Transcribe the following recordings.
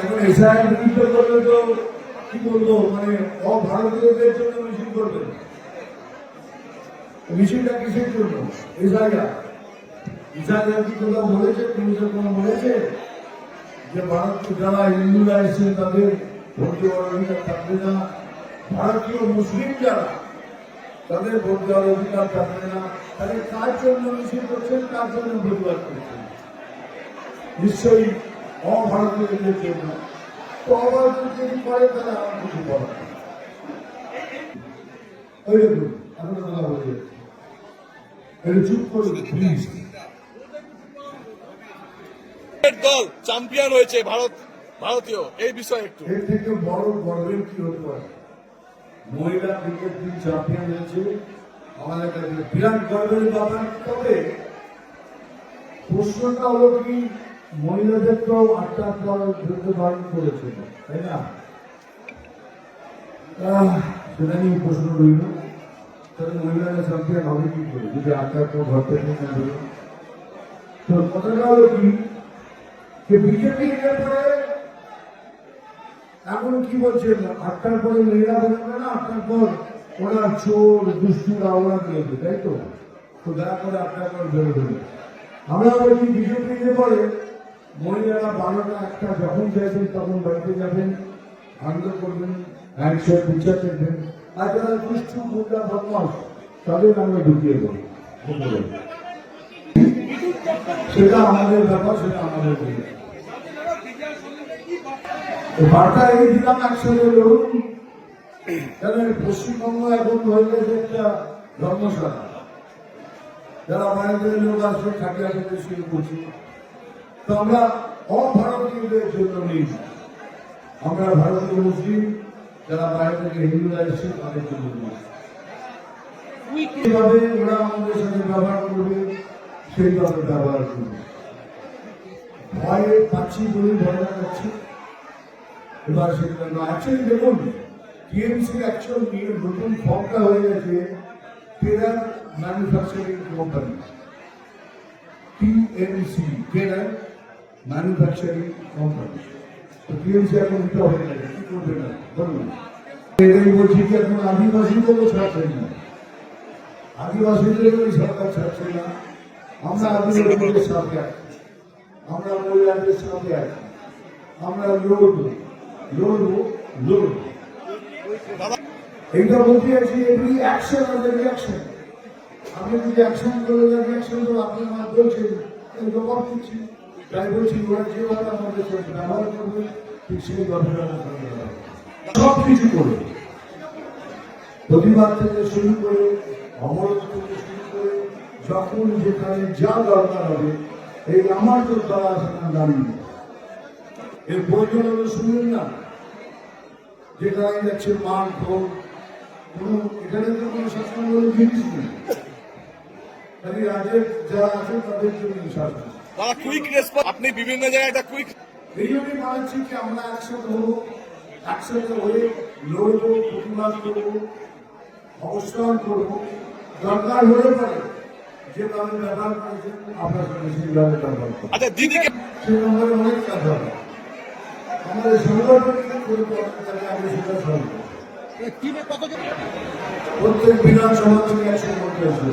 এখন এসআইয়ের বিরুদ্ধে করলে তো কি বলব মানে অভারতীয়দের জন্য মিছিল করবেন। মিছিলটা কিসের জন্য? এসআইয়া এসআইয়া কি কোথাও বলেছে? পুলিশের কোনো বলেছে? যে ভারত যারা হিন্দুরা এসে তাদের ভোট দেওয়ার অধিকার থাকবে না, ভারতীয় মুসলিম যারা, তাদের ভোট দেওয়ার অধিকার থাকবে না, তাহলে কার জন্য মিছিল করছেন? কার জন্য প্রতিবাদ করছেন? নিশ্চয়ই অভারতীয়দের জন্য তো অভারতীয় যদি করে তাহলে আমার কিছু প্লিজ দল চ্যাম্পিয়ন হয়েছে ভারত, ভারতীয়, এই বিষয়ে একটু। এর থেকে বড় গর্বের কি হতে পারে? মহিলা ক্রিকেট টিম চ্যাম্পিয়ন হয়েছে। আমাদের কাছে বিরাট গর্বের ব্যাপার। তবে প্রশ্নটা হলো কি মহিলাদের তো আটটা পর যুদ্ধ বারণ করেছিল, তাই না? সেটা নিয়ে প্রশ্ন রইল। তাহলে হবে কি করে? যদি আটটার পর ঘর থেকে না? তো কথাটা হলো কি? যে বিজেপি এখন কি বলছেন আটটার পরে মেয়েরা বেরোবে না আটটার পর ওরা চোর, দুষ্টুরা ওরা বেরোবে তাই তো? তো দয়া করে আটটার পর বেরোবে। আমরা বলছি বিজেপিতে পরে মহিলারা বারোটা একটা যখন চাইবেন তখন বাড়িতে যাবেন, আনন্দ করবেন একসাথে বিচার দেখবেন আর যারা দুষ্টু গুন্ডা বদমাস তাদের আমরা ঢুকিয়ে দেবো। সেটা আমাদের ব্যাপার, সেটা আমাদের বার্তা এই দিলাম একসাথে লড়ুন কেন পশ্চিমবঙ্গ এখন হয়ে গেছে একটা ধর্মশালা। যারা বাইরের লোক আসবে, থাকে আসবে শুরু করছি তো আমরা অভারতীয়দের জন্য নেই আমরা ভারতীয় মুসলিম, যারা বাইরে থেকে হিন্দুরা এসেছে তাদের জন্য কীভাবে ওরা আমাদের সাথে ব্যবহার করবে, সেইভাবে ব্যবহার করবে। ভয়ে পাচ্ছি বলে ভয় লাগাচ্ছি এবার সেটা না অ্যাকচুয়ালি দেখুন, টিএমসি অ্যাকচুয়াল নিয়ে নতুন ফর্মটা হয়ে গেছে terror manufacturing company TMC terror manufacturing company তো টিএমসি এখন এটা হয়ে গেছে কি করবে না? বলুন। এটাই বলছি যে এখন আদিবাসীদেরও ছাড়ছেন না। আদিবাসীদেরও সরকার ছাড়ছে না। আমরা আদিবাসীদের সাথে আছি। আমরা মহিলাদের সাথে আছি। আমরা লড়ব। লড়ব লড়ব। এইটা বলতে আছি এভরি অ্যাকশন আর রিয়াকশন আপনি যদি অ্যাকশন করে যান রিয়াকশন তো আপনি আমার বলছেন জবাব দিচ্ছি। তাই বলছি, ওরা যেভাবে আমাদের সাথে ব্যবহার করবে ঠিক সেইভাবে সব কিছু করবে প্রতিবাদ থেকে শুরু করে অবরোধ থেকে শুরু করে, যখন যেখানে যা দরকার হবে, এই আমার তো দ্বারা সেখানে দাঁড়িয়ে এর প্রয়োজন হলো শুনুন না। যেখানে যাচ্ছে মান খোল কোনো, এখানে তো কোনো শাসন বলে জিনিস নেই রাজ্যের যারা আছেন তাদের জন্য শাসন তারা কুইক রেসপন্স আপনি বিভিন্ন জায়গায় একটা কুইক এই জন্যই বানাচ্ছি কি আমরা একসাথে হব একসাথে হয়ে লড়বো প্রতিবাদ করব অবস্থান করব। দরকার হলে পরে যেভাবে ব্যবহার করেছেন আপনার সঙ্গে সেইভাবে ব্যবহার করব আচ্ছা দিদিকে সেই নম্বরে অনেক কাজ হবে। আমাদের সংগঠন করে তাহলে আমি সেটা প্রত্যেক বিধানসভা থেকে একশো করতে আসবে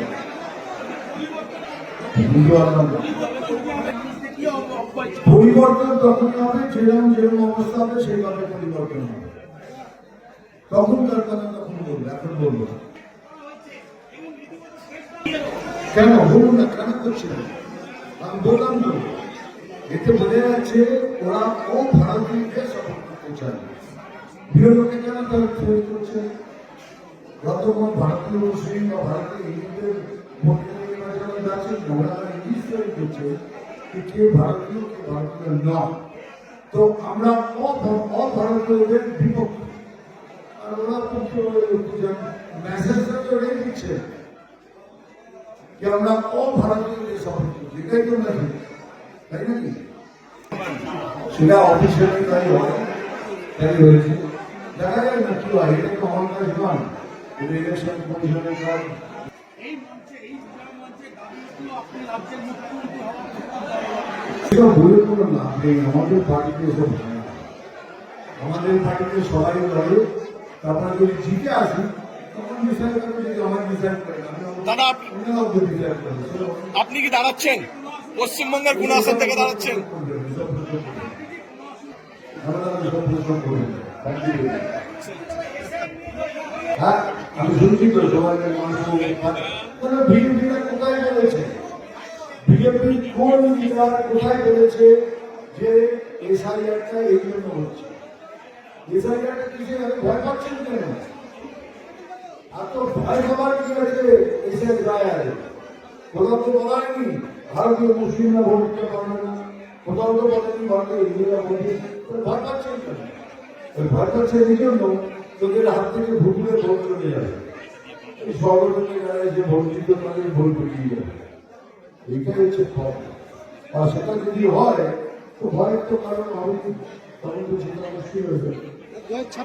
বুঝতে পারলাম না। পরিবর্তন তখনই হবে, যেরকম যেরকম অবস্থা হবে, সেইভাবে পরিবর্তন হবে। তখন তার কথা তখন বলব, এখন বলব। কেন? বলুন না, কেন করছি না আমি বললাম তো, এতে বোঝা যাচ্ছে ওরা ও ভারতীয়কে সাপোর্ট করতে চায়। বিরোধীকে কেন তারা ফেস করছে? যতক্ষণ ভারতীয়, মুসলিম বা ভারতীয় হিন্দুদের ভোটের যাচ্ছে ওরা ইংলিশ তৈরি করছে যে কে ভারতীয় কে ভারতীয় নয়। তো আমরা অভারতীয়দের বিপক্ষে। আর ওরা মেসেজটা তো রেখে দিচ্ছে। যে আমরা অভারতীয়দের করছি এটাই তো মেসেজ তাই নাকি? সেটা অফিসিয়ালি তাই হয়, তাই হয়েছে। দেখা যায় না কি হয়, এটা তো কাজ নয়। ইলেকশন কমিশনের কাজ। বলে কোনো লাভ নেই আমাদের পার্টিতে এসব আমাদের পার্টিতে সবাই লড়ে তারপরে যদি জিতে আসি তখন ডিসাইড করবে যদি আমার ডিসাইড করে দাদা, আপনি কি দাঁড়াচ্ছেন? পশ্চিমবঙ্গের কোন আসন থেকে দাঁড়াচ্ছেন? হ্যাঁ আমি শুনছি তো সবাই মানুষ বলেছে বিজেপি কোন লিডার কোথায় বলেছে যে এসআইআরটা এই জন্য হচ্ছে? এসআইআরটা আমি ভয় পাচ্ছেন কেন? আর ভয় পাবার কি আছে এসে রায় কোথাও তো ভারতীয় মুসলিমরা ভোট দিতে পারবে না। কোথাও তো বলেনি ভারতীয় হিন্দুরা ভোট ভয় পাচ্ছেন কেন? ভয় পাচ্ছে এই জন্য তোদের হাত থেকে ভুটুলে ভোট চলে যাবে। এই এসে ভোট দিতে তাদের ভোট যাবে। এইটাই হচ্ছে ভয় আর সেটা যদি হয়, তো ভয়ের তো কারণ আমি তখন তো সেটা হয়ে যাবে।